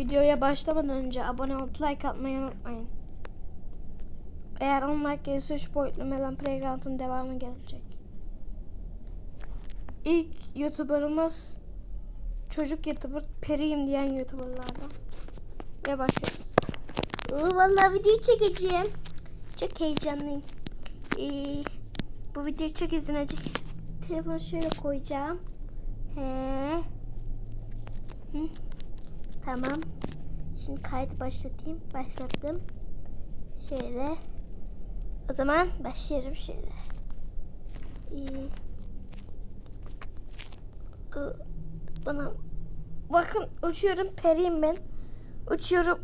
videoya başlamadan önce abone olup like atmayı unutmayın. Eğer 10 like gelirse 3 boyutlu Melon Playground'ın devamı gelecek. İlk YouTuber'ımız çocuk YouTuber Periyim diyen YouTuber'lardan. Ve başlıyoruz. Oo, vallahi video çekeceğim. Çok heyecanlıyım. Ee, bu video çok izlenecek. Telefonu şöyle koyacağım. He. Hı. Tamam. Şimdi kaydı başlatayım. Başlattım. Şöyle. O zaman başlıyorum şöyle. Ee, bana bakın uçuyorum periyim ben. Uçuyorum.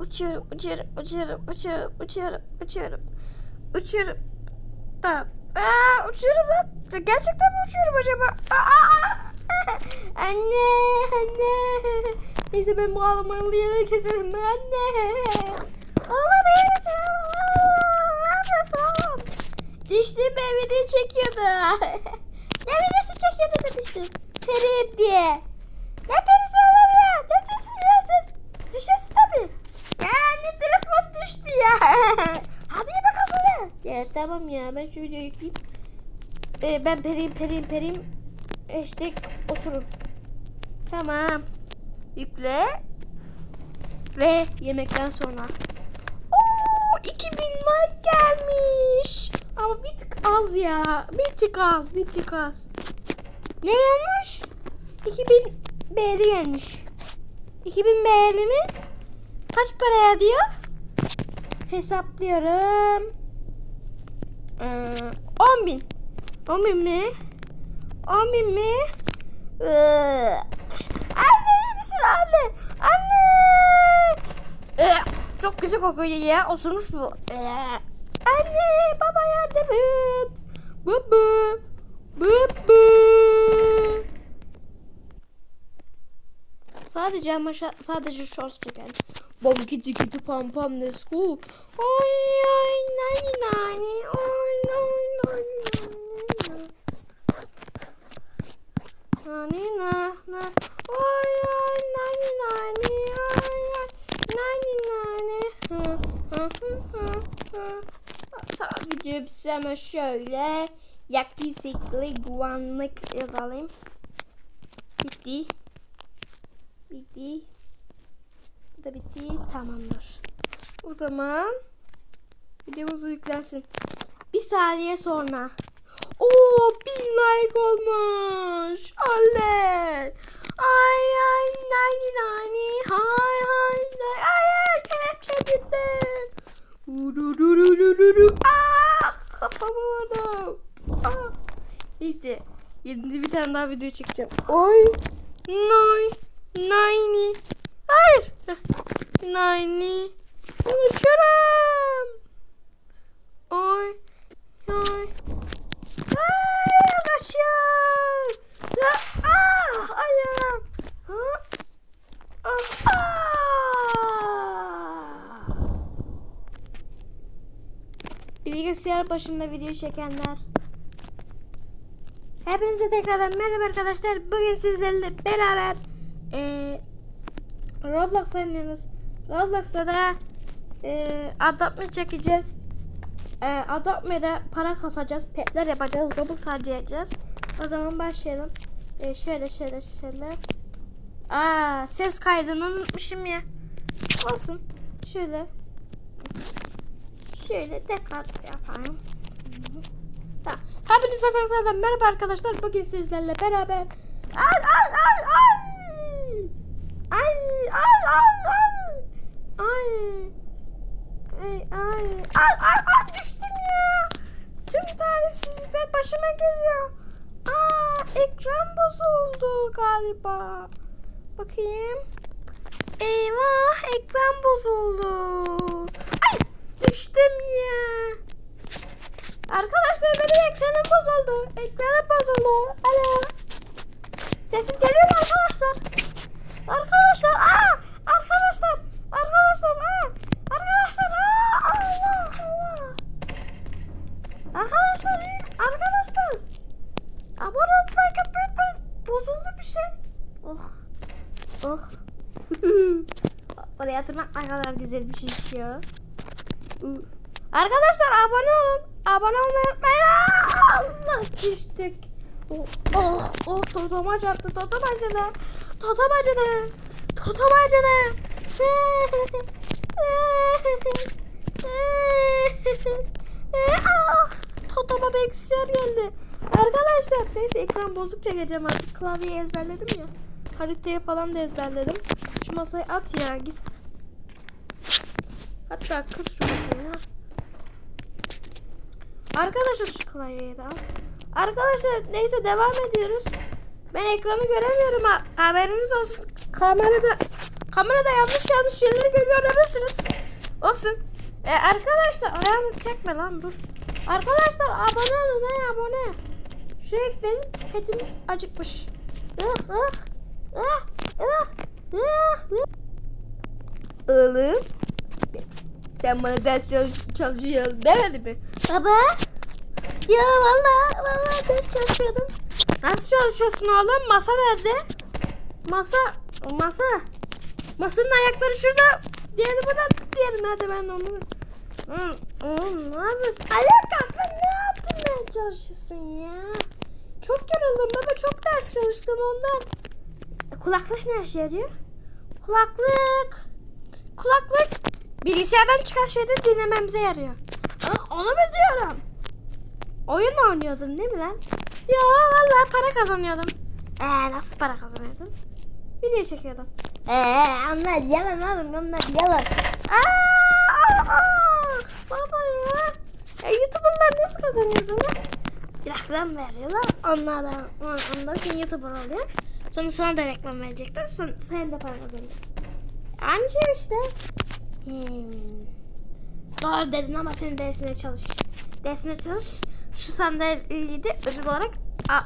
uçuyorum, uçuyorum, uçuyorum, uçuyorum, uçuyorum, uçuyorum. Uçuyorum. Tamam. Aa, uçuyorum lan. Gerçekten mi uçuyorum acaba? Aa! anne, anne. Neyse ben bu ağlamalı yere keselim. Anne. Ağlama iyi misin? Ne yapıyorsun? Düştüm ben video çekiyordu. ne videosu çekiyordu demiştim. Periyim diye. Ne perisi oğlum ya? Ne diyorsun ya? Düşersin tabii. Ya anne telefon düştü ya. Hadi ye bakalım. Ya tamam ya ben şu videoyu yükleyeyim. Ee, ben periyim periyim periyim. İşte oturun. Tamam. Yükle. Ve yemekten sonra. Oo, 2000 like gelmiş. Ama bir tık az ya. Bir tık az, bir tık az. Ne yanlış? 2000 beğeni gelmiş. 2000 beğeni mi? Kaç paraya diyor? Hesaplıyorum. Ee, 10 bin. 10 bin mi? 10 bin mi? Ee, misin anne? Anne! Ee, çok kötü kokuyor ya. Osurmuş bu. Ee, anne baba yardım et. Baba. Baba. Sadece ama sadece shorts çeken. Bom kiti kiti pam pam let's go. Ay ay nani nani. Ay nani nani nani. Nani na na. Ay ay nani nani. Ay ay nani nani. Hı hı hı hı hı. Bitireceğim ama şöyle. Yakışıklı güvenlik yazalım. Bitti. Bitti. Bu da bitti. Tamamdır. O zaman videomuz yüklensin. Bir saniye sonra. Oo bin like olmuş. Oley. Ay ay nani nani. Hay hay nay. Ay ay kelepçe girdim. Urururururu. Ah kafamı vurdum. Ah. Neyse. Yedinci bir tane daha video çekeceğim. Oy. Nay. Nine. Hayır. Nine. Konuşurum. Oy. Oy. Ay yaklaşıyor. Ya, ah ayağım. Ha? Ah, ah. Bilgisayar başında video çekenler. Hepinize tekrardan merhaba arkadaşlar. Bugün sizlerle beraber eee Roblox oynuyoruz. Roblox'ta da eee Adopt çekeceğiz. Eee Adopt'da para kasacağız. Petler yapacağız. Robux harcayacağız. O zaman başlayalım. Eee şöyle şöyle şöyle. Aa ses kaydını unutmuşum ya. Olsun. Şöyle. Şöyle tekrar yapayım. Tamam. Hepinize tekrardan merhaba arkadaşlar. Bugün sizlerle beraber Ay ay ay ay. Ay ay ay ay. Ay. Ay ay. Ay ay ay düştüm ya. Tüm talihsizlikler başıma geliyor. Aa ekran bozuldu galiba. Bakayım. Eyvah ekran bozuldu. Düştüm ya. Arkadaşlar benim ekranım bozuldu. Ekranım bozuldu. Alo. Sesim geliyor mu arkadaşlar? Arkadaşlar aa arkadaşlar arkadaşlar aa arkadaşlar aa Allah Allah. Arkadaşlar arkadaşlar. Abone olup like atmayı. Bozuldu bir şey. Oh. Oh. Oraya tırnak ne kadar güzel bir şey ya. Arkadaşlar abone olun. Abone olmayı unutmayın. Allah düştük. Oh, oh, oh totoma çarptı. Totom acıdı. Totom acıdı. Totom acıdı. ah, totoma bilgisayar geldi. Arkadaşlar neyse ekran bozuk çekeceğim artık. Klavyeyi ezberledim ya. Haritayı falan da ezberledim. Şu masayı at ya git. Hatta kır şu masayı ya. Arkadaşlar şu klavyeyi de. Arkadaşlar neyse devam ediyoruz. Ben ekranı göremiyorum ha. Haberiniz olsun. Kamerada kamerada yanlış yanlış şeyleri görüyor olabilirsiniz. Olsun. E, arkadaşlar ayağımı çekme lan dur. Arkadaşlar abone olun ha abone. Şu eklenin petimiz acıkmış. Ah ah ah ah ah. Oğlum. Sen bana ders çalış çalışıyorsun demedin mi? Baba. Ya valla valla ders çalışıyordum. Nasıl çalışıyorsun oğlum? Masa nerede? Masa. Masa. Masanın ayakları şurada. Diğeri burada. Diğeri nerede ben onu. Oğlum ne yapıyorsun? Ayak kalkma ne yaptın çalışıyorsun ya? Çok yoruldum baba çok ders çalıştım ondan. E, kulaklık ne işe yarıyor? Kulaklık. Kulaklık bilgisayardan çıkan şeyleri dinlememize yarıyor. Ha, onu mu diyorum? Oyun oynuyordun değil mi lan? Yo vallahi para kazanıyordum. Ee nasıl para kazanıyordun? Video çekiyordum. Ee onlar yalan oğlum onlar yalan. Aa, aa, baba ya. E, YouTuber'lar nasıl kazanıyor sana? Reklam veriyorlar. Onlardan, ondan sen YouTuber oluyor. Sonra sana da reklam verecekler. Sonra sen de para kazanacaksın. Aynı şey işte. Hmm. Doğru dedin ama senin dersine çalış. Dersine çalış. Şu sandalyeyi de ödül olarak a-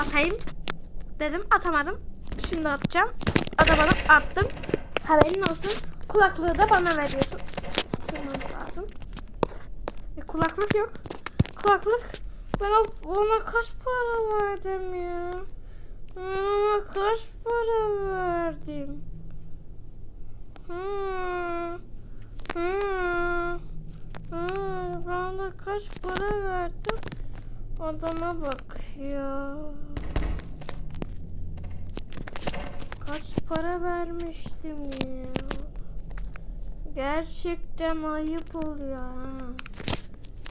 atayım. Dedim atamadım. Şimdi atacağım. Atamadım attım. Haberin olsun. Kulaklığı da bana veriyorsun. Kırmam lazım. E, kulaklık yok. Kulaklık. Ben ona kaç para verdim ya? Ben ona kaç para verdim? Hmm. Hmm. Hmm. Ben de kaç para verdim? Adama bak ya. Kaç para vermiştim ya. Gerçekten ayıp oluyor ha.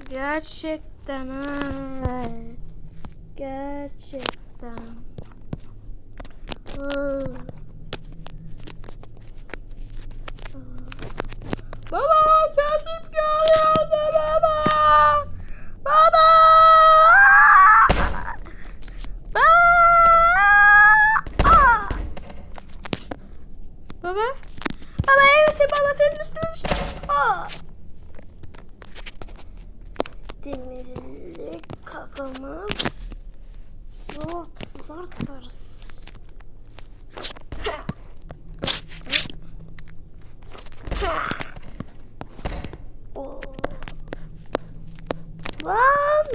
Gerçekten ha. Gerçekten. Iı. Baba sesim geliyor baba. Baba. Baba. Baba. Baba iyi misin baba senin üstüne düştüm. Aa. Demirli kakamız zort zorttur. Oo. Lan!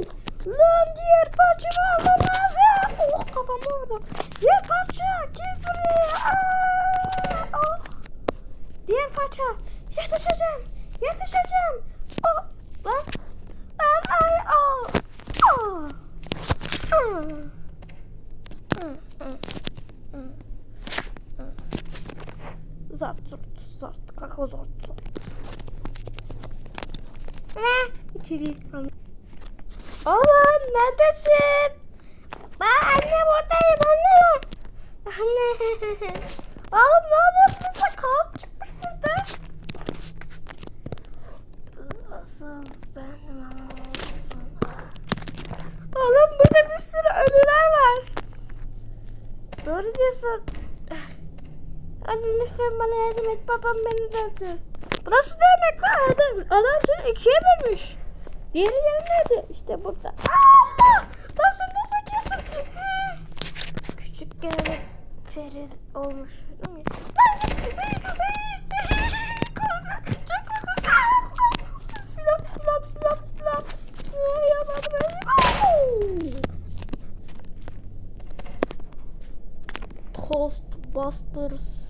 Lan diğer parçamı almam lazım. Oh kafamı vurdum. Diğer parça gel buraya. Aa! Oh. Diğer parça. Yetişeceğim. Yetişeceğim. Oh. Lan. Lan ay. Oh. Oh. Hı. Zart zurt zart kaka zort zort. Ne? İçeri al. Oğlum neredesin? Ben anne buradayım anne. Anne. Oğlum ne oluyor burada? Kaos çıkmış burada. Asıl benim. Oğlum burada bir sürü ölüler var. Doğru diyorsun. Hadi lütfen bana yardım et. Babam beni dövdü. Bu nasıl dövmek lan? Adam, adam seni ikiye bölmüş. Diğeri yeri nerede? İşte burada. Allah! Lan sen ne söylüyorsun? Küçükken peri olmuş. Lan git. Toastbusters.